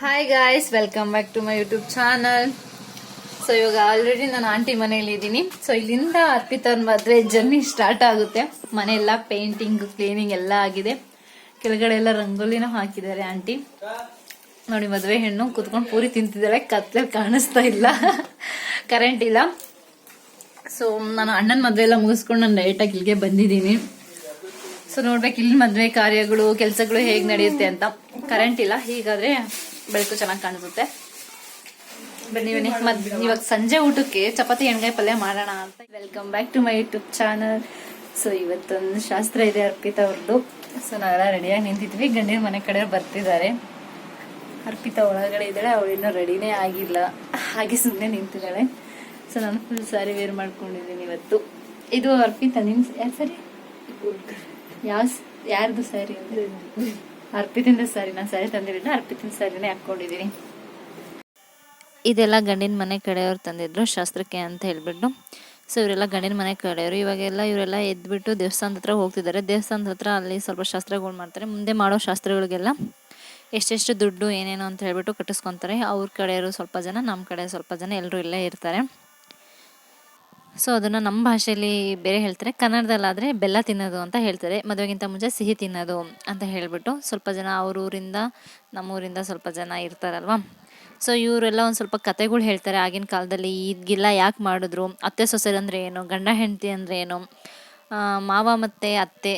Hi guys welcome back to my YouTube channel so ಇವಾಗ already ನಾನು aunty ಮನೇಲಿ ಇದ್ದೀನಿ. ಸೊ ಇಲ್ಲಿಂದ ಅರ್ಪಿತನ್ ಮದುವೆ ಜರ್ನಿ ಸ್ಟಾರ್ಟ್ ಆಗುತ್ತೆ. ಮನೆಯೆಲ್ಲ ಪೇಂಟಿಂಗ್ ಕ್ಲೀನಿಂಗ್ ಎಲ್ಲ ಆಗಿದೆ. ಕೆಳಗಡೆ ಎಲ್ಲ ರಂಗೋಲಿನ ಹಾಕಿದ್ದಾರೆ ಆಂಟಿ ನೋಡಿ, ಮದುವೆ ಹೆಣ್ಣು ಕುತ್ಕೊಂಡು ಪೂರಿ ತಿಂತಿದ್ದಾಳೆ ಕತ್ಲೆ ಕಾಣಿಸ್ತಾ ಇಲ್ಲ. ಕರೆಂಟ್ ಇಲ್ಲ. ಸೊ ನಾನು ಅಣ್ಣನ ಮದುವೆ ಎಲ್ಲ ಮುಗಿಸ್ಕೊಂಡು ನಾನು ಡೈರೆಕ್ಟಾಗಿ ಇಲ್ಲಿಗೆ ಬಂದಿದ್ದೀನಿ. ಸೊ ನೋಡ್ಬೇಕು ಇಲ್ಲಿ ಮದುವೆ ಕಾರ್ಯಗಳು, ಕೆಲಸಗಳು ಹೇಗೆ ನಡೆಯುತ್ತೆ ಅಂತ. ಕರೆಂಟ್ ಇಲ್ಲ. ಹೀಗಾದ್ರೆ ಬೆಳಕು ಚೆನ್ನಾಗಿ ಕಾಣಿಸುತ್ತೆ. ಬನ್ನಿ ಮದ್ ಇವಾಗ ಸಂಜೆ ಊಟಕ್ಕೆ ಚಪಾತಿ, ಎಣ್ಗಾಯಿ ಪಲ್ಯ ಮಾಡೋಣ ಅಂತ. Welcome back to my YouTube channel so ಇವತ್ತೊಂದು ಶಾಸ್ತ್ರ ಇದೆ ಅರ್ಪಿತಾ ಅವ್ರದ್ದು ಸೊ ನಾವೆಲ್ಲ ರೆಡಿಯಾಗಿ ನಿಂತಿದ್ವಿ. ಗಂಡಿನ ಮನೆ ಕಡೆ ಬರ್ತಿದ್ದಾರೆ. ಅರ್ಪಿತಾ ಒಳಗಡೆ ಇದ್ದಾಳೆ ಅವಳಿನ್ನೂ ರೆಡಿನೇ ಆಗಿಲ್ಲ. ಹಾಗೆ ಸುಮ್ಮನೆ ನಿಂತಿದ್ದಾಳೆ. ಸೊ ನಾನು ಫುಲ್ ಸ್ಯಾರಿ ವೇರ್ ಮಾಡ್ಕೊಂಡಿದ್ದೀನಿ ಇವತ್ತು. ಇದು ಅರ್ಪಿತಾ ನಿನ್ ಯಾರು ಸರಿ ಯಾವ ಯಾರ್ದು ಸ್ಯಾರಿ ಅಂದ್ರೆ ಅರ್ಪಿತಿಂದ ಸ್ಯಾರಿ ನಾನು ಸ್ಯಾರಿ ತಂದಿರಲಿಲ್ಲ ಅರ್ಪಿತಿನ ಸ್ಯಾರಿನೇ ಹಾಕೊಂಡಿದ್ದೀನಿ ಇದೆಲ್ಲ ಗಂಡಿನ ಮನೆ ಕಡೆಯವ್ರು ತಂದಿದ್ರು ಶಾಸ್ತ್ರಕ್ಕೆ ಅಂತ ಹೇಳ್ಬಿಟ್ಟು. ಸೊ ಇವರೆಲ್ಲ ಗಂಡಿನ ಮನೆ ಕಡೆಯವರು. ಇವಾಗೆಲ್ಲ ಇವರೆಲ್ಲ ಎದ್ಬಿಟ್ಟು ದೇವಸ್ಥಾನದ ಹತ್ರ ಹೋಗ್ತಿದ್ದಾರೆ. ದೇವಸ್ಥಾನದ ಹತ್ರ ಅಲ್ಲಿ ಸ್ವಲ್ಪ ಶಾಸ್ತ್ರಗಳು ಮಾಡ್ತಾರೆ. ಮುಂದೆ ಮಾಡೋ ಶಾಸ್ತ್ರಗಳಿಗೆಲ್ಲ ಎಷ್ಟೆಷ್ಟು ದುಡ್ಡು ಏನೇನು ಅಂತ ಹೇಳ್ಬಿಟ್ಟು ಕಟ್ಟಿಸ್ಕೊತಾರೆ. ಅವ್ರ ಕಡೆಯವರು ಸ್ವಲ್ಪ ಜನ ನಮ್ಮ ಕಡೆ ಸ್ವಲ್ಪ ಜನ ಎಲ್ಲರೂ ಇಲ್ಲೇ ಇರ್ತಾರೆ. ಸೊ ಅದನ್ನು ನಮ್ಮ ಭಾಷೆಯಲ್ಲಿ ಬೇರೆ ಹೇಳ್ತಾರೆ. ಕನ್ನಡದಲ್ಲಾದರೆ ಬೆಲ್ಲ ತಿನ್ನೋದು ಅಂತ ಹೇಳ್ತಾರೆ. ಮದುವೆಗಿಂತ ಮುಂಚೆ ಸಿಹಿ ತಿನ್ನೋದು ಅಂತ ಹೇಳಿಬಿಟ್ಟು ಸ್ವಲ್ಪ ಜನ ಅವ್ರ ಊರಿಂದ ನಮ್ಮೂರಿಂದ ಸ್ವಲ್ಪ ಜನ ಇರ್ತಾರಲ್ವ? ಸೊ ಇವರೆಲ್ಲ ಒಂದು ಸ್ವಲ್ಪ ಕತೆಗಳು ಹೇಳ್ತಾರೆ. ಆಗಿನ ಕಾಲದಲ್ಲಿ ಈಗಿಲ್ಲ ಯಾಕೆ ಮಾಡಿದ್ರು? ಅತ್ತೆ, ಸೊಸೆ ಅಂದರೆ ಏನು? ಗಂಡ, ಹೆಂಡತಿ ಅಂದರೆ ಏನು? ಮಾವ ಮತ್ತು ಅತ್ತೆ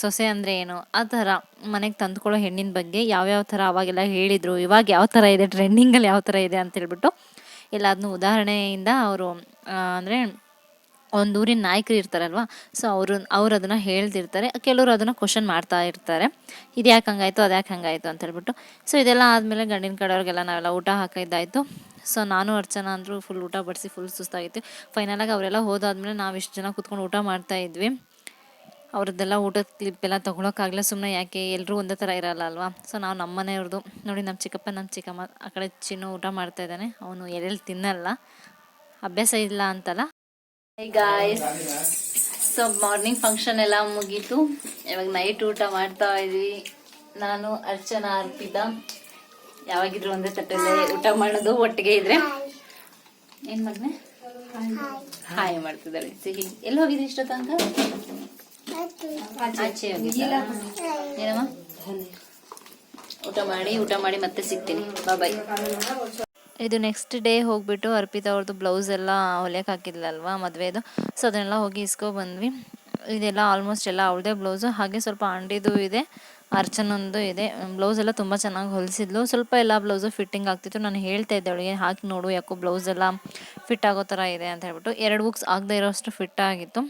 ಸೊಸೆ ಅಂದರೆ ಏನು? ಆ ಥರ ಮನೆಗೆ ತಂದುಕೊಳ್ಳೋ ಹೆಣ್ಣಿನ ಬಗ್ಗೆ ಯಾವ್ಯಾವ ಥರ ಅವಾಗೆಲ್ಲ ಹೇಳಿದರು? ಇವಾಗ ಯಾವ ಥರ ಇದೆ? ಟ್ರೆಂಡಿಂಗಲ್ಲಿ ಯಾವ ಥರ ಇದೆ ಅಂತ ಹೇಳ್ಬಿಟ್ಟು ಅದನ್ನು ಉದಾಹರಣೆಯಿಂದ ಅವರು ಅಂದರೆ ಒಂದು ಊರಿನ ನಾಯಕರು ಇರ್ತಾರಲ್ವ? ಸೊ ಅವರು, ಅವ್ರು ಅದನ್ನು ಹೇಳ್ತಿರ್ತಾರೆ. ಕೆಲವರು ಅದನ್ನು ಕ್ವಶನ್ ಮಾಡ್ತಾ ಇರ್ತಾರೆ. ಇದು ಯಾಕೆ ಹಂಗಾಯಿತು, ಅದು ಯಾಕೆ ಹಂಗಾಯಿತು ಅಂತ ಹೇಳ್ಬಿಟ್ಟು. ಸೊ ಇದೆಲ್ಲ ಆದಮೇಲೆ ಗಂಡಿನ ಕಡೆಯವ್ರಿಗೆಲ್ಲ ನಾವೆಲ್ಲ ಊಟ ಹಾಕಿದ್ದಾಯಿತು. ಸೊ ನಾನು ಅರ್ಚನಾ ಅಂದರು ಫುಲ್ ಊಟ ಬಡಿಸಿ ಫುಲ್ ಸುಸ್ತಾಗಿತ್ತು. ಫೈನಲಾಗಿ ಅವರೆಲ್ಲ ಹೋದಾದ್ಮೇಲೆ ನಾವು ಇಷ್ಟು ಜನ ಕೂತ್ಕೊಂಡು ಊಟ ಮಾಡ್ತಾ ಇದ್ವಿ. ಅವ್ರದ್ದೆಲ್ಲ ಊಟದ ಕ್ಲಿಪ್ ಎಲ್ಲ ತೊಗೊಳೋಕ್ಕಾಗಲ್ಲ ಸುಮ್ಮನೆ ಯಾಕೆ ಎಲ್ಲರೂ ಒಂದೇ ಥರ ಇರಲ್ಲ ಅಲ್ವಾ? ಸೊ ನಾವು ನಮ್ಮ ಮನೆಯವ್ರದ್ದು ನೋಡಿ ನಮ್ಮ ಚಿಕ್ಕಪ್ಪ ನಮ್ಮ ಚಿಕ್ಕಮ್ಮ, ಆ ಕಡೆ ಚಿನ್ನು ಊಟ ಮಾಡ್ತಾ ಇದ್ದಾನೆ. ಅವನು ಎಲ್ಲೆಲ್ಲಿ ತಿನ್ನಲ್ಲ. ಅಭ್ಯಾಸ ಇಲ್ಲ ಅಂತಲ್ಲ. ಗಾಯ್ಸ್ ಸೊ ಮಾರ್ನಿಂಗ್ ಫಂಕ್ಷನ್ ಎಲ್ಲ ಮುಗೀತು. ಇವಾಗ ನೈಟ್ ಊಟ ಮಾಡ್ತಾ ಇದ್ವಿ. ನಾನು ಅರ್ಚನಾ ಅರ್ಪಿತ. ಯಾವಾಗಿದ್ರು ಒಂದೇ ತಟ್ಟೆಲ್ಲೇ ಊಟ ಮಾಡೋದು ಒಟ್ಟಿಗೆ ಇದ್ರೆ. ಏನ್ ಮಗ್ನೆ? ಹಾಯ್ ಮಾಡ್ತಿದ್ದಾಳೆ. ಸಿಹಿ ಎಲ್ಲಿ ಹೋಗಿದ್ರಿ ಇಷ್ಟ ತನಕ ಆಚೆ ಏನಮ್ಮ? ಊಟ ಮಾಡಿ ಊಟ ಮಾಡಿ ಮತ್ತೆ ಸಿಗ್ತೀನಿ. ಬಾಯ್ ಇದು ನೆಕ್ಸ್ಟ್ ಡೇ ಹೋಗಿಬಿಟ್ಟು ಅರ್ಪಿತಾ ಅವ್ರದ್ದು ಬ್ಲೌಸ್ ಎಲ್ಲ ಹೊಲಿಯಕ್ಕೆ ಹಾಕಿದ್ಲಲ್ವಾ ಮದುವೆದು. ಸೊ ಅದನ್ನೆಲ್ಲ ಹೋಗಿ ಇಸ್ಕೊ ಬಂದ್ವಿ. ಇದೆಲ್ಲ ಆಲ್ಮೋಸ್ಟ್ ಎಲ್ಲ ಅವಳದೇ ಬ್ಲೌಸು ಹಾಗೆ ಸ್ವಲ್ಪ ಅಂಡಿದು ಇದೆ, ಅರ್ಚನೊಂದು ಇದೆ. ಬ್ಲೌಸ್ ಎಲ್ಲ ತುಂಬ ಚೆನ್ನಾಗಿ ಹೊಲಿಸಿದ್ಲು. ಸ್ವಲ್ಪ ಎಲ್ಲ ಬ್ಲೌಸು ಫಿಟ್ಟಿಂಗ್ ಆಗ್ತಿತ್ತು. ನಾನು ಹೇಳ್ತಾ ಇದ್ದೆ ಅವಳಿಗೆ, ಹಾಕಿ ನೋಡು ಯಾಕೋ ಬ್ಲೌಸ್ ಎಲ್ಲ ಫಿಟ್ ಆಗೋ ಥರ ಇದೆ ಅಂತ ಹೇಳ್ಬಿಟ್ಟು. ಎರಡು ಬುಕ್ಸ್ ಆಗದೆ ಇರೋಷ್ಟು ಫಿಟ್ ಆಗಿತ್ತು.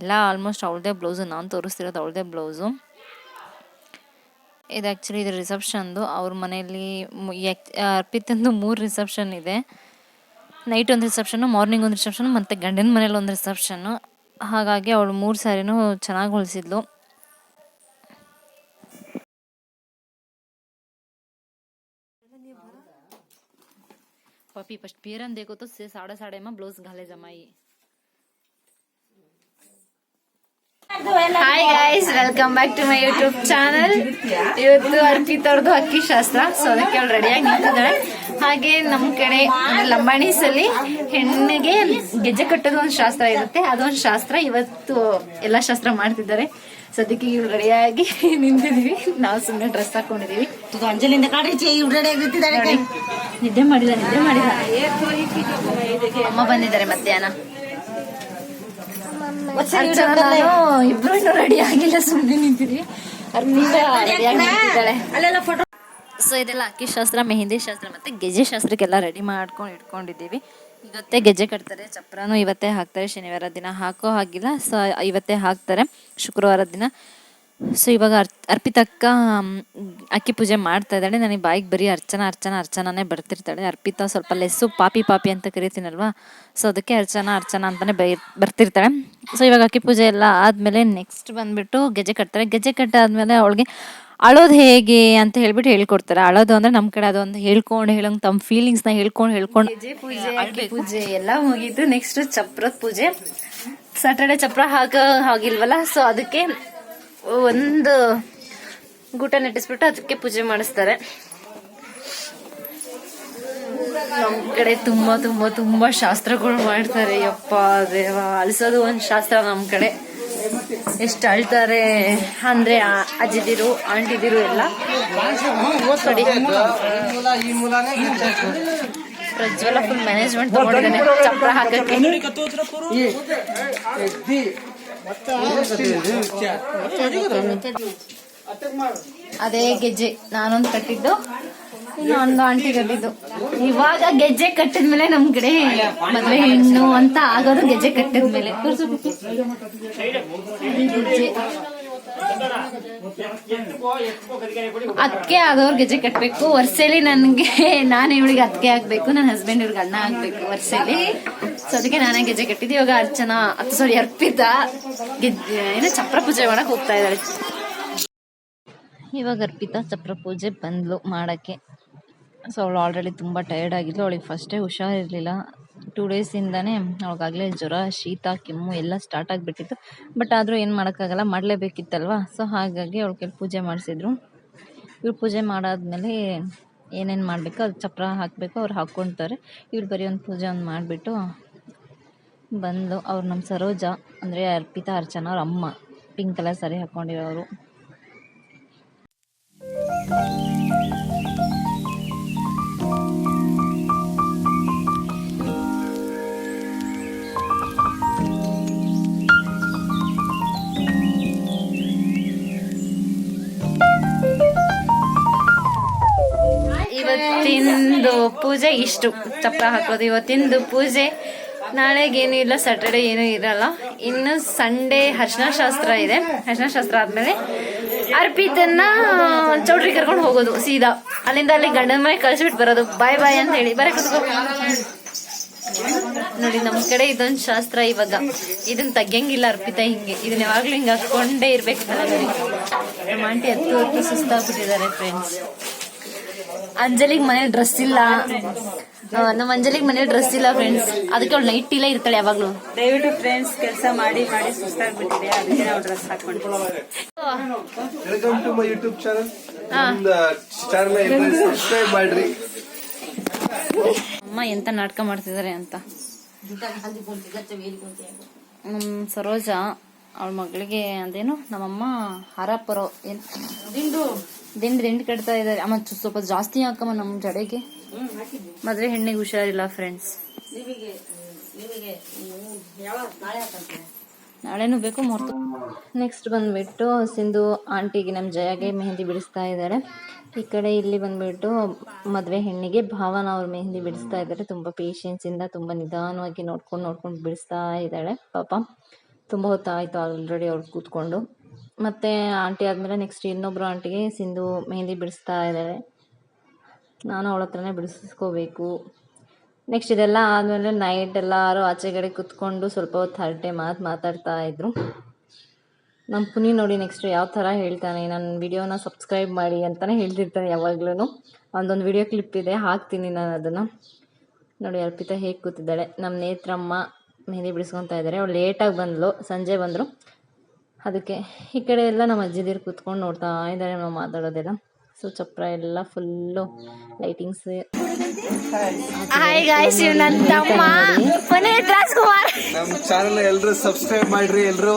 ಎಲ್ಲ ಆಲ್ಮೋಸ್ಟ್ ಅವಳದೇ ಬ್ಲೌಸು ನಾನು ತೋರಿಸ್ತಿರೋದು ಅವಳದೇ ಬ್ಲೌಸು ಇದು ಆ್ಯಕ್ಚುಲಿ ಇದು ರಿಸೆಪ್ಷನ್ದು ಅವ್ರ ಮನೆಯಲ್ಲಿ ಮು- ಯಾಕ್- ಅರ್ಪಿತಂದು ಮೂರು ರಿಸೆಪ್ಷನ್ ಇದೆ ನೈಟ್ ಒಂದು ರಿಸೆಪ್ಷನು ಮಾರ್ನಿಂಗ್ ಒಂದು ರಿಸೆಪ್ಷನ್ ಮತ್ತು ಗಂಡನ ಮನೇಲಿ ಒಂದು ರಿಸೆಪ್ಷನ್ನು ಹಾಗಾಗಿ ಅವಳು ಮೂರು ಸ್ಯಾರಿನೂ ಚೆನ್ನಾಗಿ ಹೊಲಿಸಿದ್ಲು पपी फर्स्ट पेरन देखो तो से साढ़े साढ़े में ब्लाउज घाले जमाई hi guys welcome back to my YouTube channel ಇವತ್ತು ಅರ್ಪಿತ್ ಅವ್ರದ್ದು ಅಕ್ಕಿ ಶಾಸ್ತ್ರ ಸೊ ಅದಕ್ಕೆ ಅವಳು ರೆಡಿಯಾಗಿ ನಿಂತಿದ್ದಾಳೆ ಹಾಗೆ ನಮ್ಮ ಕಡೆ ಲಂಬಾಣೀಸಲ್ಲಿ ಹೆಣ್ಣಿಗೆ ಗೆಜ್ಜೆ ಕಟ್ಟೋದು ಒಂದು ಶಾಸ್ತ್ರ ಇರುತ್ತೆ. ಅದೊಂದು ಶಾಸ್ತ್ರ ಇವತ್ತು ಎಲ್ಲ ಶಾಸ್ತ್ರ ಮಾಡ್ತಿದ್ದಾರೆ. ಅದಕ್ಕೆ ಇವ್ರು ರೆಡಿಯಾಗಿ ನಿಂತಿದೀವಿ ನಾವು ಸುಮ್ಮನೆ ಡ್ರೆಸ್ ಹಾಕೊಂಡಿದೀವಿ ಅಂಜಲಿಂದ ನಿದ್ದೆ ಮಾಡಿಲ್ಲ ನಿದ್ದೆ ಮಾಡಿಲ್ಲ. ಅಮ್ಮ ಬಂದಿದ್ದಾರೆ ಮಧ್ಯಾಹ್ನ. ಇಬ್ರು ರೆಡಿ ಆಗಿಲ್ಲ ಸುಮ್ಮನೆ ನಿಂತಿದ್ವಿ. ಅಲ್ಲೆಲ್ಲ ಫೋಟೋ ಸೊ ಇದೆಲ್ಲ ಅಕ್ಕಿ ಶಾಸ್ತ್ರ ಮೆಹಂದಿ ಶಾಸ್ತ್ರ ಮತ್ತೆ ಗೆಜ್ಜೆ ಶಾಸ್ತ್ರಕ್ಕೆಲ್ಲ ರೆಡಿ ಮಾಡ್ಕೊಂಡು ಇಟ್ಕೊಂಡಿದ್ದೀವಿ. ಇವತ್ತೇ ಗೆಜ್ಜೆ ಕಟ್ತಾರೆ ಚಪ್ರನೂ ಇವತ್ತೇ ಹಾಕ್ತಾರೆ ಶನಿವಾರ ದಿನ ಹಾಕೋ ಹಾಗಿಲ್ಲ. ಸೊ ಇವತ್ತೇ ಹಾಕ್ತಾರೆ ಶುಕ್ರವಾರ ದಿನ. ಸೊ ಇವಾಗ ಅರ್, ಅರ್ಪಿತಕ್ಕ ಅಕ್ಕಿ ಪೂಜೆ ಮಾಡ್ತಾ ಇದ್ದಾಳೆ. ನನಗೆ ಬಾಯಿಗೆ ಬರೀ ಅರ್ಚನಾ ಅರ್ಚನಾ, ಅರ್ಚನಾನೇ ಬರ್ತಿರ್ತಾಳೆ. ಅರ್ಪಿತಾ ಸ್ವಲ್ಪ ಲೆಸ್ಸು, ಪಾಪಿ ಪಾಪಿ ಅಂತ ಕರಿತೀನಲ್ವಾ? ಸೊ ಅದಕ್ಕೆ ಅರ್ಚನಾ ಅರ್ಚನಾ ಅಂತಲೇ ಬೈ, ಬರ್ತಿರ್ತಾಳೆ. ಸೊ ಇವಾಗ ಅಕ್ಕಿ ಪೂಜೆ ಎಲ್ಲ ಆದಮೇಲೆ ನೆಕ್ಸ್ಟ್ ಬಂದುಬಿಟ್ಟು ಗೆಜ್ಜೆ ಕಟ್ತಾರೆ. ಗೆಜ್ಜೆ ಕಟ್ಟಾದ್ಮೇಲೆ ಅವಳಿಗೆ ಅಳೋದು ಹೇಗೆ ಅಂತ ಹೇಳ್ಬಿಟ್ಟು ಹೇಳ್ಕೊಡ್ತಾರೆ. ಅಳೋದು ಅಂದ್ರೆ ನಮ್ಮ ಕಡೆ ಅದೊಂದು ಹೇಳ್ಕೊಂಡು, ಹೇಳಂಗ್ ತಮ್ಮ ಫೀಲಿಂಗ್ಸ್ನ ಹೇಳ್ಕೊಂಡು ಹೇಳ್ಕೊಂಡು. ಪೂಜೆ ಪೂಜೆ ಎಲ್ಲ ಮುಗೀತು. ನೆಕ್ಸ್ಟ್ ಚಪ್ರದ ಪೂಜೆ. ಸ್ಯಾಟರ್ಡೆ ಚಪ್ರ ಹಾಕ ಹಾಗಿಲ್ವಲ್ಲ? ಸೊ ಅದಕ್ಕೆ ಒಂದು ಗೂಟ ನೆಟ್ಟಿಸ್ಬಿಟ್ಟು ಅದಕ್ಕೆ ಪೂಜೆ ಮಾಡಿಸ್ತಾರೆ. ನಮ್ ಕಡೆ ತುಂಬಾ ತುಂಬಾ ತುಂಬಾ ಶಾಸ್ತ್ರಗಳು ಮಾಡ್ತಾರೆ. ಯಪ್ಪ ದೇವ ಅಳಿಸೋದು ಒಂದ್ ಶಾಸ್ತ್ರ ನಮ್ ಕಡೆ. ಎಷ್ಟು ಅಳ್ತಾರೆ ಅಂದ್ರೆ ಅಜ್ಜಿದಿರು ಆಂಟಿದಿರು ಎಲ್ಲ. ಪ್ರಜ್ವಲ ಫುಲ್ ಮ್ಯಾನೇಜ್ಮೆಂಟ್ ತಗೊಂಡಿದ್ದಾನೆ. ಚಪ್ರ ಹಾಕಕ್ಕೆ. ಅದೇ ಗೆಜ್ಜೆ, ನಾನೊಂದು ಕಟ್ಟಿದ್ದು, ಇನ್ನೊಂದು ಆಂಟಿ ಕಟ್ಟಿದ್ದು. ಇವಾಗ ಗೆಜ್ಜೆ ಕಟ್ಟಿದ್ಮೇಲೆ ನಮ್ ಕಡೆ ಮದ್ವೆ ಹೆಣ್ಣು ಅಂತ ಆಗೋದು ಗೆಜ್ಜೆ ಕಟ್ಟಿದ್ಮೇಲೆ ಗೆಜ್ಜೆ. ಅಕ್ಕೆ ಆದವ್ರು ಗೆಜ್ಜೆ ಕಟ್ಬೇಕು. ವರ್ಷಲಿ ನನ್ಗೆ ನಾನು ಇವಳಿಗೆ ಅದಕ್ಕೆ ಆಗ್ಬೇಕು ನನ್ನ ಹಸ್ಬೆಂಡ್ ಇವ್ರಿಗೆ ಅಣ್ಣ ಆಗ್ಬೇಕು ವರ್ಷಲಿ. ಸೊ ಅದಕ್ಕೆ ನಾನೇ ಗೆಜ್ಜೆ ಕಟ್ಟಿದ್ದೆ. ಇವಾಗ ಅರ್ಚನಾ ಸಾರಿ ಅರ್ಪಿತ. ಗೆಜ್ಜೆ ಏನೋ ಚಪ್ರ ಪೂಜೆ ಮಾಡಕ್ ಹೋಗ್ತಾ ಇದ್ದಾಳೆ ಇವಾಗ ಅರ್ಪಿತ ಚಪ್ರ ಪೂಜೆ ಬಂದ್ಲು ಮಾಡಕ್ಕೆ. ಸೊ ಅವಳು ಆಲ್ರೆಡಿ ತುಂಬ ಟಯರ್ಡ್ ಆಗಿದ್ಲು. ಅವಳಿಗೆ ಫಸ್ಟೇ ಹುಷಾರಿರಲಿಲ್ಲ. ಟೂ ಡೇಸ್ ಇಂದಾನೆ ಅವಾಗಲೇ ಜ್ವರ, ಶೀತ, ಕೆಮ್ಮು ಎಲ್ಲ ಸ್ಟಾರ್ಟ್ ಆಗಿಬಿಟ್ಟಿತ್ತು. ಬಟ್ ಆದರೂ ಏನು ಮಾಡೋಕ್ಕಾಗಲ್ಲ, ಮಾಡಲೇಬೇಕಿತ್ತಲ್ವ? ಸೊ ಹಾಗಾಗಿ ಅವಳ ಕೈಲಿ ಪೂಜೆ ಮಾಡಿಸಿದ್ರು. ಇವ್ರು ಪೂಜೆ ಮಾಡಾದ್ಮೇಲೆ ಏನೇನು ಮಾಡಬೇಕು ಅದು ಚಪ್ರ ಹಾಕಬೇಕು, ಅವ್ರು ಹಾಕ್ಕೊಳ್ತಾರೆ ಇವ್ರು ಬರೀ ಒಂದು ಪೂಜೆ ಒಂದು ಮಾಡಿಬಿಟ್ಟು ಬಂದು ಅವ್ರು ನಮ್ಮ ಸರೋಜ, ಅಂದರೆ ಅರ್ಪಿತಾ ಅರ್ಚನ ಅವ್ರ ಅಮ್ಮ ಪಿಂಕ್ ಕಲರ್ ಸರಿ ಹಾಕ್ಕೊಂಡಿರೋರು ಪೂಜೆ, ಇಷ್ಟು ತಪ್ಪ ಹಾಕೋದು. ಇವತ್ತಿಂದು ಪೂಜೆ ನಾಳೆಗೆ ಏನೂ ಇಲ್ಲ ಸ್ಯಾಟರ್ಡೆ ಏನೂ ಇರಲ್ಲ. ಇನ್ನು ಸಂಡೇ ಹರ್ಷಣ ಶಾಸ್ತ್ರ ಇದೆ. ಹರ್ಷಣ ಶಾಸ್ತ್ರ ಆದ್ಮೇಲೆ ಅರ್ಪಿತನ್ನ ಚೌಟ್ರಿ ಕರ್ಕೊಂಡು ಹೋಗೋದು, ಸೀದಾ. ಅಲ್ಲಿಂದ ಅಲ್ಲಿ ಗಂಡನ ಮನೆ ಕಳ್ಸಿಬಿಟ್ಟು ಬರೋದು. ಬಾಯ್ ಬಾಯ್ ಅಂತ ಹೇಳಿ. ಬರ ನೋಡಿ, ನಮ್ ಕಡೆ ಇದೊಂದು ಶಾಸ್ತ್ರ ಇವಾಗ. ಇದನ್ನ ತೆಗಿಯಂಗಿಲ್ಲ ಅರ್ಪಿತ ಹಿಂಗೆ. ಇದನ್ನ ಯಾವಾಗ್ಲೂ ಹಿಂಗೆ ಹಾಕೊಂಡೇ ಇರ್ಬೇಕು. ನಮ್ಮ ಆಂಟಿ ಹತ್ತು ಹತ್ತು ಸುಸ್ತಾಗ್ಬಿಟ್ಟಿದ್ದಾರೆ ಫ್ರೆಂಡ್ಸ್ ಅಂಜಲಿಗ್ ಮನೇಲಿ ಡ್ರೆಸ್ ಇಲ್ಲ. ನಮ್ಮ ಅಂಜಲಿಗ್ ಮನೇಲಿ ಡ್ರೆಸ್ ಇಲ್ಲ ಫ್ರೆಂಡ್ಸ್ ಅದಕ್ಕೆ ಅವ್ಳು ನೈಟ್ ಇಲ್ಲೇ ಇರ್ತಾಳೆ ಯಾವಾಗ್ಲೂ. ದಯವಿಟ್ಟು ಫ್ರೆಂಡ್ಸ್ ಕೆಲಸ ಮಾಡಿ ಮಾಡಿ ಸುಸ್ತಾಗ್ಬಿಟ್ಟಿದೆ. ಅದಕ್ಕೆ ನಾವು ಡ್ರೆಸ್ ಹಾಕೊಂಡು welcome to my YouTube channel ನಮ್ದು ಚಾನಲ್ ಸಬ್ಸ್ಕ್ರೈಬ್ ಮಾಡ್ರಿ. ಅಮ್ಮ ಎಂತ ನಾಟಕ ಮಾಡ್ತಿದ್ದಾರೆ ಅಂತ. ನಮ್ ಸರೋಜ ಅವಳ ಮಗಳಿಗೆ ಅದೇನು? ನಮ್ಮಮ್ಮ ಹರಪರೋ ಏನ್? ದಿಂಡು ದಿಂಡು ಕಟ್ತಾ ಇದ್ದಾರೆ. ಅಮ್ಮ ಸ್ವಲ್ಪ ಜಾಸ್ತಿ ಹಾಕಮ್ಮ ನಮ್ ಜಡೆಗೆ. ಮದ್ರೆ ಹೆಣ್ಣಿಗೆ ಹುಷಾರಿಲ್ಲ ಫ್ರೆಂಡ್ಸ್ ನಾಳೆನೂ ಬೇಕು ಮೂರ್ತು. ನೆಕ್ಸ್ಟ್ ಬಂದ್ಬಿಟ್ಟು ಸಿಂಧು ಆಂಟಿಗೆ ನಮ್ಮ ಜಯಗೆ ಮೆಹಂದಿ ಬಿಡಿಸ್ತಾ ಇದ್ದಾರೆ. ಈ ಕಡೆ ಇಲ್ಲಿ ಬಂದ್ಬಿಟ್ಟು ಮದುವೆ ಹೆಣ್ಣಿಗೆ ಭಾವನ ಅವ್ರ ಮೆಹಂದಿ ಬಿಡಿಸ್ತಾ ಇದ್ದಾರೆ. ತುಂಬ ಪೇಷನ್ಸಿಂದ ತುಂಬ ನಿಧಾನವಾಗಿ ನೋಡ್ಕೊಂಡು ನೋಡ್ಕೊಂಡು ಬಿಡಿಸ್ತಾ ಇದ್ದಾಳೆ. ಪಾಪ ತುಂಬ ಹೊತ್ತಾಯಿತು ಆಲ್ರೆಡಿ ಅವ್ರು ಕೂತ್ಕೊಂಡು. ಮತ್ತು ಆಂಟಿ ಆದಮೇಲೆ ನೆಕ್ಸ್ಟ್ ಇನ್ನೊಬ್ಬರು ಆಂಟಿಗೆ ಸಿಂಧು ಮೆಹಂದಿ ಬಿಡಿಸ್ತಾ ಇದ್ದಾಳೆ ನಾನು ಅವಳ ಹತ್ರನೇ ಬಿಡಿಸ್ಕೋಬೇಕು. ನೆಕ್ಸ್ಟ್ ಇದೆಲ್ಲ ಆದಮೇಲೆ ನೈಟ್ ಎಲ್ಲರೂ ಆಚೆಗಡೆ ಕುತ್ಕೊಂಡು ಸ್ವಲ್ಪ ಹೊತ್ತು ಹರಟೆ ಮಾತು ಮಾತಾಡ್ತಾ ಇದ್ರು. ನಮ್ಮ ಪುನಿ ನೋಡಿ ನೆಕ್ಸ್ಟ್ ಯಾವ ಥರ ಹೇಳ್ತಾನೆ ನನ್ನ ವಿಡಿಯೋನ ಸಬ್ಸ್ಕ್ರೈಬ್ ಮಾಡಿ ಅಂತಲೇ ಹೇಳ್ತಿರ್ತಾನೆ ಯಾವಾಗ್ಲೂ ಒಂದೊಂದು ವಿಡಿಯೋ ಕ್ಲಿಪ್ ಇದೆ, ಹಾಕ್ತೀನಿ ನಾನು ಅದನ್ನು. ನೋಡಿ, ಅರ್ಪಿತಾ ಹೇಗೆ ಕೂತಿದ್ದಾಳೆ. ನಮ್ಮ ನೇತ್ರಮ್ಮ ಮೆಹಂದಿ ಬಿಡಿಸ್ಕೊತಾ ಇದ್ದಾರೆ ಅವ್ಳು ಲೇಟಾಗಿ ಬಂದಳು ಸಂಜೆ ಬಂದರು. ಅದಕ್ಕೆ ಈ ಕಡೆ ಎಲ್ಲ ನಮ್ಮ ಅಜ್ಜಿದಿರು ಕೂತ್ಕೊಂಡು ನೋಡ್ತಾ ಇದ್ದಾರೆ ನಾವು ಮಾತಾಡೋದೆಲ್ಲ. ಸೊ ಚಪ್ರ ಎಲ್ಲ ಫುಲ್ಲು ಲೈಟಿಂಗ್ಸ್ ಹಾಯ್ ಗಾಯ್ಸ್ ನನ್ನ ತಮ್ಮ. ಪುನೀತ್ ರಾಜ್ಕುಮಾರ್. ನಮ್ ಚಾನಲ್ ಎಲ್ರು ಸಬ್ಸ್ಕ್ರೈಬ್ ಮಾಡ್ರಿ ಎಲ್ಲರೂ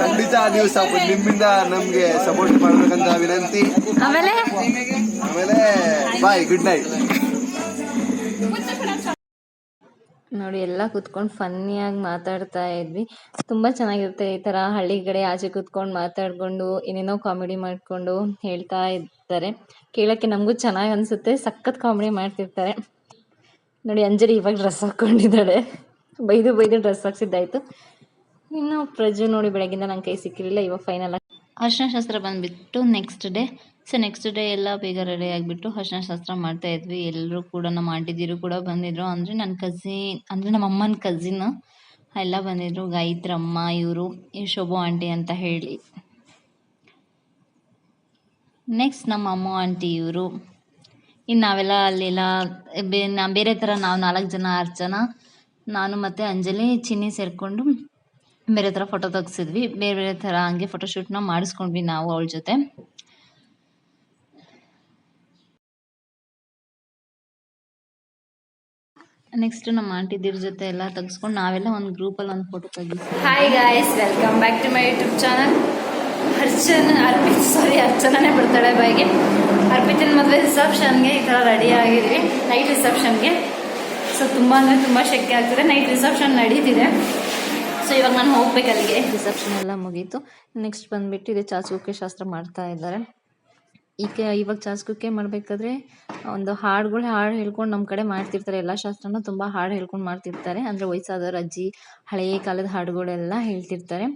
ಖಂಡಿತ ನೀವು ನಿಮ್ಮಿಂದ ನಮ್ಗೆ ಸಪೋರ್ಟ್ ಮಾಡ್ಬೇಕಂತ ವಿನಂತಿ. ಆಮೇಲೆ? ಆಮೇಲೆ ಬಾಯ್ ಗುಡ್ ನೈಟ್ ನೋಡಿ, ಎಲ್ಲ ಕುತ್ಕೊಂಡು ಫನ್ನಿಯಾಗಿ ಮಾತಾಡ್ತಾ ಇದ್ವಿ. ತುಂಬ ಚೆನ್ನಾಗಿರುತ್ತೆ ಈ ಥರ ಹಳ್ಳಿ ಕಡೆ ಆಚೆ ಕುತ್ಕೊಂಡು ಮಾತಾಡ್ಕೊಂಡು, ಏನೇನೋ ಕಾಮಿಡಿ ಮಾಡಿಕೊಂಡು ಹೇಳ್ತಾ ಇರ್ತಾರೆ ಕೇಳೋಕ್ಕೆ ನಮಗೂ ಚೆನ್ನಾಗಿ ಅನ್ಸುತ್ತೆ. ಸಖತ್ ಕಾಮಿಡಿ ಮಾಡ್ತಿರ್ತಾರೆ. ನೋಡಿ, ಅಂಜಲಿ ಇವಾಗ ಡ್ರೆಸ್ ಹಾಕ್ಕೊಂಡಿದ್ದಾಳೆ. ಬೈದು ಬೈದು ಡ್ರೆಸ್ ಹಾಕ್ಸಿದ್ದಾಯ್ತು. ಇನ್ನು ಪ್ರಜು ನೋಡಿ ಬೆಳಗಿಂದ ನನ್ನ ಕೈ ಸಿಕ್ಕಿರಲಿಲ್ಲ, ಇವಾಗ ಫೈನಲ್ ಅರ್ಶನ ಶಾಸ್ತ್ರ ಬಂದುಬಿಟ್ಟು next day so next day ಎಲ್ಲ ಬೇಗ ರೆಡಿ ಆಗಿಬಿಟ್ಟು ಅರ್ಶಿನ ಶಾಸ್ತ್ರ ಮಾಡ್ತಾ ಇದ್ವಿ. ಎಲ್ಲರೂ ಕೂಡ, ನಮ್ಮ ಆಂಟಿದಿರು ಕೂಡ ಬಂದಿದ್ರು. ಅಂದರೆ ನನ್ನ ಕಝಿನ್ ಅಂದರೆ ನಮ್ಮ ಅಮ್ಮನ ಕಝಿನ್ ಎಲ್ಲ ಬಂದಿದ್ರು. ಗಾಯತ್ರಮ್ಮ ಇವರು, ಈ ಶೋಭು ಆಂಟಿ ಅಂತ ಹೇಳಿ. ನೆಕ್ಸ್ಟ್ ನಮ್ಮ ಅಮ್ಮ ಆಂಟಿ ಇವರು. ಇನ್ನು ನಾವೆಲ್ಲ ಅಲ್ಲೆಲ್ಲ ಬೇರೆ ಥರ ನಾವು ನಾಲ್ಕು ಜನ, ಆರು ಜನ, ನಾನು ಮತ್ತು ಅಂಜಲಿ, ಚಿನ್ನಿ ಸೇರಿಕೊಂಡು ಬೇರೆ ಥರ ಫೋಟೋ ತೆಗ್ಸಿದ್ವಿ. ಬೇರೆ ಬೇರೆ ಥರ ಹಂಗೆ ಫೋಟೋಶೂಟ್ನ ಮಾಡಿಸ್ಕೊಂಡ್ವಿ ನಾವು ಅವಳ ಜೊತೆ. ನೆಕ್ಸ್ಟ್ ನಮ್ಮ ಆಂಟಿದಿರ ಜೊತೆ ಎಲ್ಲ ತೆಗೆಸ್ಕೊಂಡು ನಾವೆಲ್ಲ ಒಂದು ಗ್ರೂಪಲ್ಲಿ ಒಂದು photo ತೆಗಿಸಿ hi guys welcome back to my YouTube channel Archana Arpit sorry ಅರ್ಚನೇ ಬರ್ತಾಳೆ ಬಾಯಿಗೆ. ಅರ್ಪಿತನ ಮದುವೆ ರಿಸೆಪ್ಷನ್ಗೆ ಈ ಥರ ರೆಡಿ ಆಗಿದ್ವಿ ನೈಟ್ ರಿಸೆಪ್ಷನ್ಗೆ ಸೊ ತುಂಬ ಅಂದರೆ ತುಂಬ ಶೆಕೆ ಆಗ್ತಿದೆ. ನೈಟ್ ರಿಸೆಪ್ಷನ್ ನಡೀತಿದೆ. ಸೊ ಇವಾಗ ನಾನು ಹೋಗ್ಬೇಕು ಅಲ್ಲಿಗೆ ರಿಸೆಪ್ಷನ್ ಎಲ್ಲ ಮುಗೀತು. ನೆಕ್ಸ್ಟ್ ಬಂದುಬಿಟ್ಟು ಇದೆ ಚಾಚುಕೆ ಶಾಸ್ತ್ರ ಮಾಡ್ತಾ ಇದ್ದಾರೆ. ಈಗ ಇವಾಗ ಚಾಸ್ಕುಕ್ಕೆ ಮಾಡಬೇಕಾದ್ರೆ ಒಂದು ಹಾಡುಗಳು ಹಾಡು ಹೇಳ್ಕೊಂಡು ನಮ್ಮ ಕಡೆ ಮಾಡ್ತಿರ್ತಾರೆ. ಎಲ್ಲ ಶಾಸ್ತ್ರನೂ ತುಂಬ ಹಾಡು ಹೇಳ್ಕೊಂಡು ಮಾಡ್ತಿರ್ತಾರೆ. ಅಂದರೆ ವಯಸ್ಸಾದವ್ರು, ಅಜ್ಜಿ ಹಳೆಯ ಕಾಲದ ಹಾಡುಗಳೆಲ್ಲ ಹೇಳ್ತಿರ್ತಾರೆ.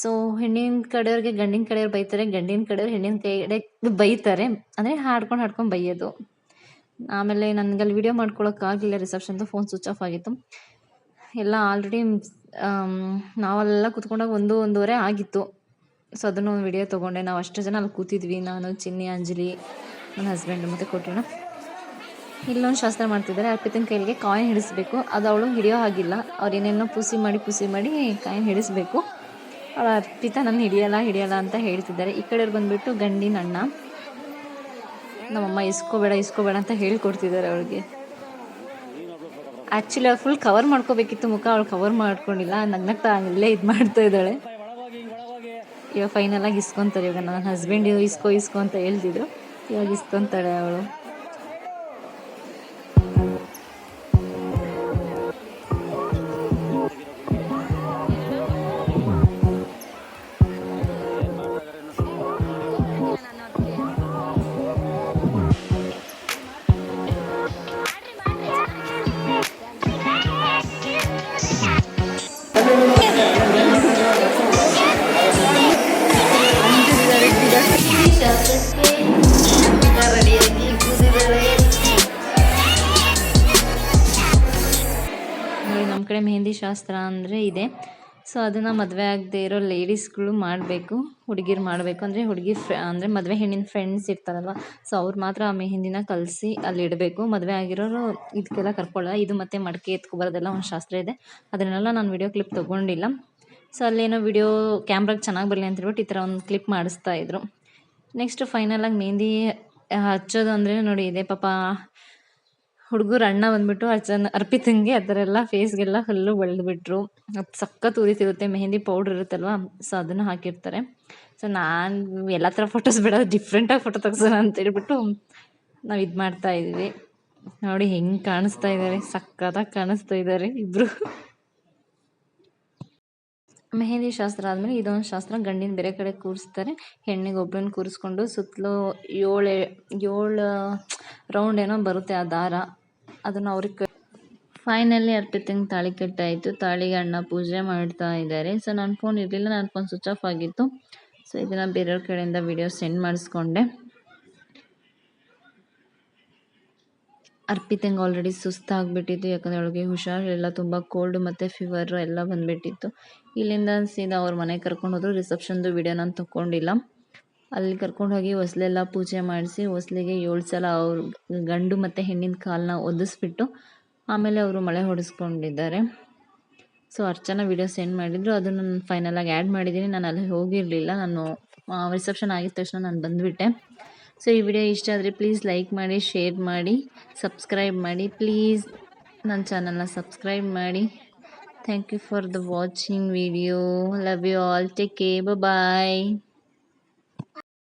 ಸೊ ಹೆಣ್ಣಿನ ಕಡೆಯವ್ರಿಗೆ ಗಂಡಿನ ಕಡೆಯವ್ರು ಬೈತಾರೆ. ಗಂಡಿನ ಕಡೆಯವ್ರು ಹೆಣ್ಣಿನ ಕಡೆ ಬೈತಾರೆ. ಅಂದರೆ ಹಾಡ್ಕೊಂಡು ಹಾಡ್ಕೊಂಡು ಬೈಯೋದು. ಆಮೇಲೆ ನನಗಲ್ಲಿ ವಿಡಿಯೋ ಮಾಡ್ಕೊಳಕ್ಕಾಗಲಿಲ್ಲ. ರಿಸೆಪ್ಷನ್ದು ಫೋನ್ ಸ್ವಿಚ್ ಆಫ್ ಆಗಿತ್ತು. ಎಲ್ಲ ಆಲ್ರೆಡಿ ನಾವೆಲ್ಲ ಕುತ್ಕೊಂಡಾಗ ಒಂದು, ಒಂದೂವರೆ ಆಗಿತ್ತು. ಸೊ ಅದನ್ನು ಒಂದು ವಿಡಿಯೋ ತೊಗೊಂಡೆ. ನಾವು ಅಷ್ಟು ಜನ ಅಲ್ಲಿ ಕೂತಿದ್ವಿ. ನಾನು, ಚಿನ್ನಿ, ಅಂಜಲಿ ನನ್ನ ಹಸ್ಬೆಂಡ್ ಮತ್ತು ಕೊಟ್ಟಿನ ಇಲ್ಲೊಂದು ಶಾಸ್ತ್ರ ಮಾಡ್ತಿದ್ದಾರೆ ಅರ್ಪಿತನ ಕೈಲಿಗೆ ಕಾಯಿನ್ ಹಿಡಿಸ್ಬೇಕು. ಅದು ಅವಳು ಹಿಡಿಯೋ ಹಾಗಿಲ್ಲ. ಅವ್ರು ಏನೇನೋ ಪುಸಿ ಮಾಡಿ ಪುಸಿ ಮಾಡಿ ಕಾಯಿನ್ ಹಿಡಿಸ್ಬೇಕು. ಅವಳು ಅರ್ಪಿತ ನನ್ನ ಹಿಡಿಯಲ್ಲ ಹಿಡಿಯಲ್ಲ ಅಂತ ಹೇಳ್ತಿದ್ದಾರೆ. ಈ ಕಡೆಯವ್ರು ಬಂದುಬಿಟ್ಟು ಗಂಡಿನ ಅಣ್ಣ. ನಮ್ಮಮ್ಮ ಇಸ್ಕೋಬೇಡ ಇಸ್ಕೋಬೇಡ ಅಂತ ಹೇಳ್ಕೊಡ್ತಿದ್ದಾರೆ ಅವಳಿಗೆ. ಆ್ಯಕ್ಚುಲಿ ಅವ್ರು ಫುಲ್ ಕವರ್ ಮಾಡ್ಕೋಬೇಕಿತ್ತು ಮುಖ. ಅವಳು ಕವರ್ ಮಾಡ್ಕೊಂಡಿಲ್ಲ. ನಗ್ನಗ್ತಾ ಅಲ್ಲೇ ಇದು ಮಾಡ್ತಾ ಇದ್ದಾಳೆ. ಇವಾಗ ಫೈನಲಾಗಿ ಇಸ್ಕೊಂತಾರೆ. ಇವಾಗ ನನ್ನ ಹಸ್ಬೆಂಡ್ ಇಸ್ಕೊ ಇಸ್ಕೊ ಅಂತ ಹೇಳ್ತಿದ್ರು. ಇವಾಗ ಇಸ್ಕೊಂತಾಳೆ ಅವಳು. ಶಾಸ್ತ್ರ ಅಂದರೆ ಇದೆ. ಸೊ ಅದನ್ನು ಮದುವೆ ಆಗದೆ ಇರೋ ಲೇಡೀಸ್ಗಳು ಮಾಡಬೇಕು, ಹುಡುಗಿರು ಮಾಡಬೇಕು. ಅಂದರೆ ಹುಡುಗಿ ಫ್ರೆ ಅಂದರೆ ಮದುವೆ ಹೆಣ್ಣಿನ ಫ್ರೆಂಡ್ಸ್ ಇರ್ತಾರಲ್ವ. ಸೊ ಅವ್ರು ಮಾತ್ರ ಆ ಮೆಹಂದಿನ ಕಲಸಿ ಅಲ್ಲಿ ಇಡಬೇಕು. ಮದುವೆ ಆಗಿರೋರು ಇದಕ್ಕೆಲ್ಲ ಕರ್ಕೊಳ್ಳಲ್ಲ ಇದು ಮತ್ತೆ ಮಡಕೆ ಎತ್ಕೊಬರೋದೆಲ್ಲ ಒಂದು ಶಾಸ್ತ್ರ ಇದೆ. ಅದನ್ನೆಲ್ಲ ನಾನು ವಿಡಿಯೋ ಕ್ಲಿಪ್ ತೊಗೊಂಡಿಲ್ಲ. ಸೊ ಅಲ್ಲೇನೋ ವಿಡಿಯೋ ಕ್ಯಾಮ್ರಾಗೆ ಚೆನ್ನಾಗಿ ಬರಲಿ ಅಂತ ಹೇಳ್ಬಿಟ್ಟು ಈ ಥರ ಒಂದು ಕ್ಲಿಪ್ ಮಾಡಿಸ್ತಾ ಇದ್ರು. ನೆಕ್ಸ್ಟ್ ಫೈನಲಾಗಿ ಮೆಹಂದಿ ಹಚ್ಚೋದು ಅಂದರೆ ನೋಡಿ, ಇದೆ ಪಾಪ ಹುಡುಗರು ಅಣ್ಣ ಬಂದ್ಬಿಟ್ಟು ಅರ್ಚನ್ ಅರ್ಪಿತಂಗೆ ಆ ಥರ ಎಲ್ಲ ಫೇಸ್ಗೆಲ್ಲ ಫುಲ್ಲು ಬೆಳೆದ್ಬಿಟ್ರು ಅದು ಸಖತ್ ಉರಿತಿರುತ್ತೆ, ಮೆಹಂದಿ ಪೌಡ್ರ್ ಇರುತ್ತಲ್ವ? ಸೊ ಅದನ್ನು ಹಾಕಿರ್ತಾರೆ. ಸೊ ನಾನು ಎಲ್ಲ ಥರ ಫೋಟೋಸ್ ಬಿಡೋದು ಡಿಫ್ರೆಂಟಾಗಿ ಫೋಟೋ ತೆಗ್ಸೋಣ ಅಂತ ಹೇಳ್ಬಿಟ್ಟು ನಾವು ಇದು ಮಾಡ್ತಾ ಇದ್ವಿ. ನೋಡಿ ಹೆಂಗೆ ಕಾಣಿಸ್ತಾ ಇದ್ದಾರೆ ಸಖತ್ತಾಗಿ ಕಾಣಿಸ್ತಾ ಇದ್ದಾರೆ ಇಬ್ಬರು ಮೆಹಂದಿ ಶಾಸ್ತ್ರ ಆದಮೇಲೆ ಇದೊಂದು ಶಾಸ್ತ್ರ ಗಂಡಿನ ಬೇರೆ ಕಡೆ ಕೂರಿಸ್ತಾರೆ. ಹೆಣ್ಣಿಗೆ ಒಬ್ಬರನ್ನ ಕೂರಿಸ್ಕೊಂಡು ಸುತ್ತಲೂ ಏಳು ಏಳು, ರೌಂಡ್ ಏನೋ ಬರುತ್ತೆ ಆ ದಾರ. ಅದನ್ನು ಅವ್ರಿಗೆ ಫೈನಲಿ ಅರ್ಪಿತಂಗೆ ತಾಳಿ ಕಟ್ಟಾಯಿತು. ತಾಳಿಗೆ ಅಣ್ಣ ಪೂಜೆ ಮಾಡ್ತಾ ಇದ್ದಾರೆ ಸೊ ನನ್ನ ಫೋನ್ ಇರಲಿಲ್ಲ ನನ್ನ ಫೋನ್ ಸ್ವಿಚ್ ಆಫ್ ಆಗಿತ್ತು. ಸೊ ಇದನ್ನು ಬೇರೆಯವ್ರ ಕಡೆಯಿಂದ ವಿಡಿಯೋ ಸೆಂಡ್ ಮಾಡಿಸ್ಕೊಂಡೆ. ಅರ್ಪಿತಂಗೆ ಆಲ್ರೆಡಿ ಸುಸ್ತಾಗಿಬಿಟ್ಟಿತ್ತು, ಯಾಕಂದರೆ ಅವಳಿಗೆ ಹುಷಾರಿಲ್ಲ ತುಂಬ ಕೋಲ್ಡ್ ಮತ್ತು ಫೀವರ್ ಎಲ್ಲ ಬಂದುಬಿಟ್ಟಿತ್ತು. ಇಲ್ಲಿಂದ ಸೀದಾ ಅವ್ರ ಮನೆಗೆ ಕರ್ಕೊಂಡು ಹೋದ್ರು ರಿಸೆಪ್ಷನ್ದು ವಿಡಿಯೋ ನಾನು ತೊಗೊಂಡಿಲ್ಲ ಅಲ್ಲಿ ಕರ್ಕೊಂಡು ಹೋಗಿ ಹೊಸ್ಲೆಲ್ಲ ಪೂಜೆ ಮಾಡಿಸಿ, ಹೊಸ್ಲಿಗೆ ಏಳು ಸಲ ಅವ್ರ ಗಂಡು ಮತ್ತು ಹೆಣ್ಣಿನ ಕಾಲನ್ನ ಒದಿಸ್ಬಿಟ್ಟು ಆಮೇಲೆ ಅವರು ಮಳೆ ಹೊಡೆಸ್ಕೊಂಡಿದ್ದಾರೆ. ಸೊ ಅರ್ಚನಾ ವಿಡಿಯೋ ಸೆಂಡ್ ಮಾಡಿದ್ರು, ಅದನ್ನು ನಾನು ಫೈನಲಾಗಿ ಆ್ಯಡ್ ಮಾಡಿದ್ದೀನಿ ನಾನು ಅಲ್ಲಿ ಹೋಗಿರಲಿಲ್ಲ. ನಾನು ರಿಸೆಪ್ಷನ್ ಆಗಿದ ತಕ್ಷಣ ನಾನು ಬಂದುಬಿಟ್ಟೆ. ಸೊ, ಈ ವಿಡಿಯೋ ಇಷ್ಟ ಆದರೆ ಪ್ಲೀಸ್ ಲೈಕ್ ಮಾಡಿ ಶೇರ್ ಮಾಡಿ ಸಬ್ಸ್ಕ್ರೈಬ್ ಮಾಡಿ. ಪ್ಲೀಸ್ ನನ್ನ ಚಾನಲ್ನ ಸಬ್ಸ್ಕ್ರೈಬ್ ಮಾಡಿ. Thank you for the watching video love you all take care bye